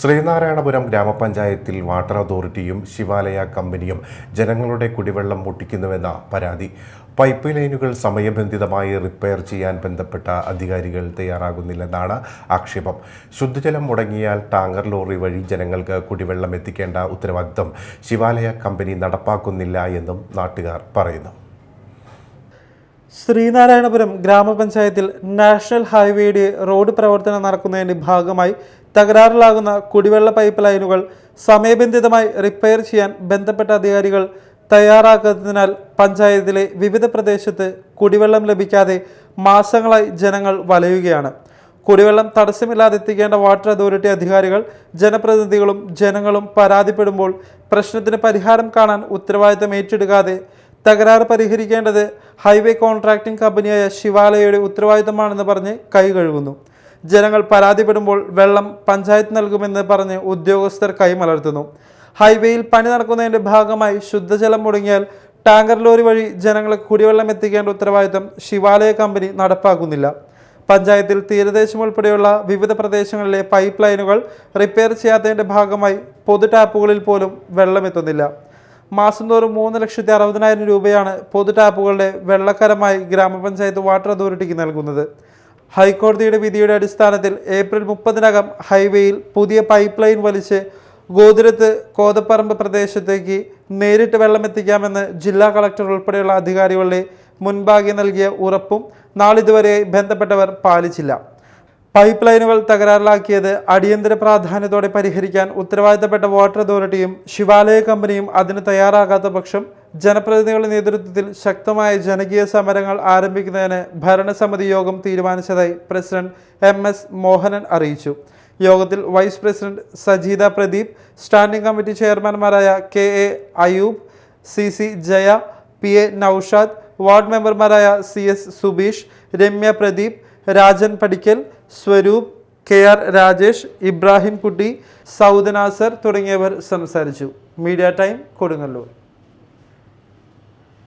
ശ്രീനാരായണപുരം ഗ്രാമപഞ്ചായത്തിൽ വാട്ടർ അതോറിറ്റിയും ശിവാലയ കമ്പനിയും ജനങ്ങളുടെ കുടിവെള്ളം മുട്ടിക്കുന്നുവെന്ന പരാതി. പൈപ്പ് ലൈനുകൾ സമയബന്ധിതമായി റിപ്പയർ ചെയ്യാൻ ബന്ധപ്പെട്ട അധികാരികൾ തയ്യാറാകുന്നില്ലെന്നാണ് ആക്ഷേപം. ശുദ്ധജലം മുടങ്ങിയാൽ ടാങ്കർ ലോറി വഴി ജനങ്ങൾക്ക് കുടിവെള്ളം എത്തിക്കേണ്ട ഉത്തരവാദിത്തം ശിവാലയ കമ്പനി നടപ്പാക്കുന്നില്ല എന്നും നാട്ടുകാർ പറയുന്നു. ശ്രീനാരായണപുരം ഗ്രാമപഞ്ചായത്തിൽ നാഷണൽ ഹൈവേയുടെ റോഡ് പ്രവർത്തനം നടക്കുന്നതിന്റെ ഭാഗമായി തകരാറിലാകുന്ന കുടിവെള്ള പൈപ്പ് ലൈനുകൾ സമയബന്ധിതമായി റിപ്പയർ ചെയ്യാൻ ബന്ധപ്പെട്ട അധികാരികൾ തയ്യാറാക്കാത്തതിനാൽ പഞ്ചായത്തിലെ വിവിധ പ്രദേശത്ത് കുടിവെള്ളം ലഭിക്കാതെ മാസങ്ങളായി ജനങ്ങൾ വലയുകയാണ്. കുടിവെള്ളം തടസ്സമില്ലാതെ എത്തിക്കേണ്ട വാട്ടർ അതോറിറ്റി അധികാരികൾ ജനപ്രതിനിധികളും ജനങ്ങളും പരാതിപ്പെടുമ്പോൾ പ്രശ്നത്തിന് പരിഹാരം കാണാൻ ഉത്തരവാദിത്തം ഏറ്റെടുക്കാതെ തകരാറ് പരിഹരിക്കേണ്ടത് ഹൈവേ കോൺട്രാക്ടിംഗ് കമ്പനിയായ ശിവാലയയുടെ ഉത്തരവാദിത്തമാണെന്ന് പറഞ്ഞ് കൈ കഴുകുന്നു. ജനങ്ങൾ പരാതിപ്പെടുമ്പോൾ വെള്ളം പഞ്ചായത്ത് നൽകുമെന്ന് പറഞ്ഞ് ഉദ്യോഗസ്ഥർ കൈമലർത്തുന്നു ഹൈവേയിൽ പണി നടക്കുന്നതിന്റെ ഭാഗമായി ശുദ്ധജലം മുടങ്ങിയാൽ ടാങ്കർ ലോറി വഴി ജനങ്ങളെ കുടിവെള്ളം എത്തിക്കേണ്ട ഉത്തരവാദിത്തം ശിവാലയ കമ്പനി നടപ്പാക്കുന്നില്ല. പഞ്ചായത്തിൽ തീരദേശം ഉൾപ്പെടെയുള്ള വിവിധ പ്രദേശങ്ങളിലെ പൈപ്പ് ലൈനുകൾ റിപ്പയർ ചെയ്യാത്തതിന്റെ ഭാഗമായി പൊതു ടാപ്പുകളിൽ പോലും വെള്ളം എത്തുന്നില്ല. മാസം തോറും മൂന്ന് ലക്ഷത്തി അറുപതിനായിരം രൂപയാണ് പൊതു ടാപ്പുകളുടെ വെള്ളക്കരമായി ഗ്രാമപഞ്ചായത്ത് വാട്ടർ അതോറിറ്റിക്ക് നൽകുന്നത്. ഹൈക്കോടതിയുടെ വിധിയുടെ അടിസ്ഥാനത്തിൽ ഏപ്രിൽ മുപ്പതിനകം ഹൈവേയിൽ പുതിയ പൈപ്പ് ലൈൻ വലിച്ച് ഗോതിരത്ത് കോതപ്പറമ്പ് പ്രദേശത്തേക്ക് നേരിട്ട് വെള്ളം എത്തിക്കാമെന്ന് ജില്ലാ കളക്ടർ ഉൾപ്പെടെയുള്ള അധികാരികളുടെ മുൻപാകെ നൽകിയ ഉറപ്പും നാളിതുവരെ ബന്ധപ്പെട്ടവർ പാലിച്ചില്ല. പൈപ്പ് ലൈനുകൾ തകരാറിലാക്കിയത് അടിയന്തര പ്രാധാന്യത്തോടെ പരിഹരിക്കാൻ ഉത്തരവാദിത്തപ്പെട്ട വാട്ടർ അതോറിറ്റിയും ശിവാലയ കമ്പനിയും അതിന് തയ്യാറാകാത്ത പക്ഷം ജനപ്രതിനിധികളുടെ നേതൃത്വത്തിൽ ശക്തമായ ജനകീയ സമരങ്ങൾ ആരംഭിക്കുന്നതിന് ഭരണസമിതി യോഗം തീരുമാനിച്ചതായി പ്രസിഡന്റ് എം എസ് മോഹനൻ അറിയിച്ചു. യോഗത്തിൽ vice president Sajeetha Pradeep standing committee ചെയർമാൻമാരായ K A Ayoob C C Jaya P A Naushad ward മെമ്പർമാരായ C S Subeesh Ramya Pradeep Rajan Padikkal Swaroop K R Rajesh Ibrahim Kutty Saudanasar തുടങ്ങിയവർ സംസാരിച്ചു. Media time Kodungallur.